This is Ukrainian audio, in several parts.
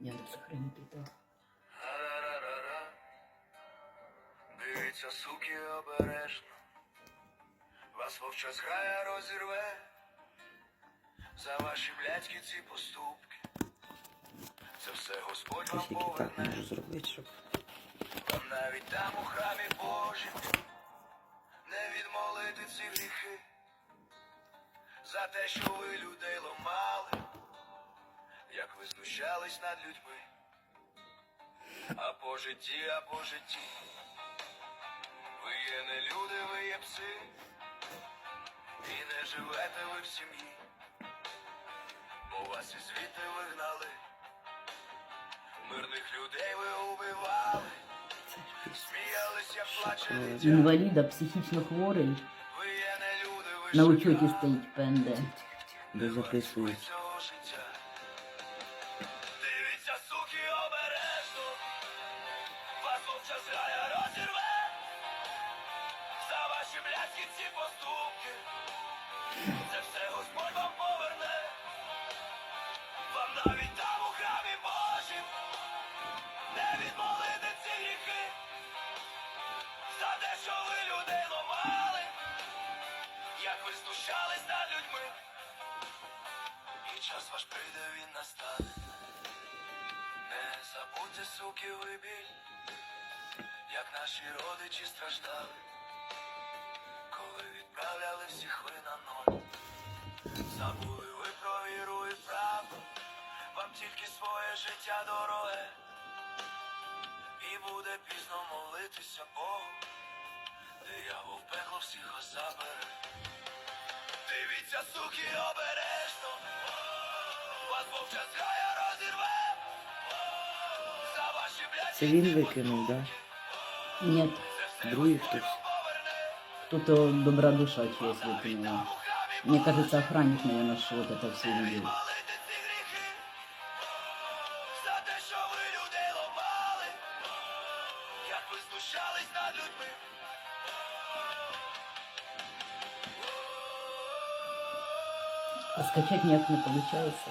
Яндекс охренити так. Ра-ра-ра-ра. Дивіться, суки, обережно. Вас вовча зграя розірве. За ваші блядські ці поступки. Це все Господь вам так поверне. можу зробити, щоб Вам навіть там у храмі Божім не відмолити ці гріхи. За те, що ви людей ломали, як ви знущались над людьми. А по житті, а по житті. Ви є не люди, ви є пси. І не живете ви в сім'ї. Бо вас із звідти вигнали. Мирних людей ви убивали. як плаче дитя. Інваліда, психічно хворий, Ви є не люди, ви на учеті стоїть ПНД. Де записують. Вас вовча розірве. За ваші блядські ці поступки. Це все Господь вам поверне. Вам навіть там у храмі Божім. Не відмолити ці гріхи. За те, що ви людей ломали. Як ви знущались над людьми. І час ваш прийде, він настане. Не забудьте, суки, ви біль, як наші родичі страждали, коли відправляли всіх ви на ноль. Забули ви про віру і правду, вам тільки своє життя дороге. І буде пізно молитися Богу, диявол в пекло всіх вас забере. Дивіться, суки, обережно. Вас вовча зграя розірве. Це він викинув, да? Ні, Другий хтось. кто-то добра душа чья-то выкинула. Мне кажется, охранник, наверное, что вот это все видел. Молити ці гріхи. За те, що ви людей ломали. Як ви знущались над людьми. А скачать никак не получается.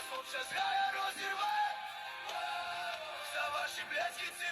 Вас вовча зграя розірве. За ваші блядські ці.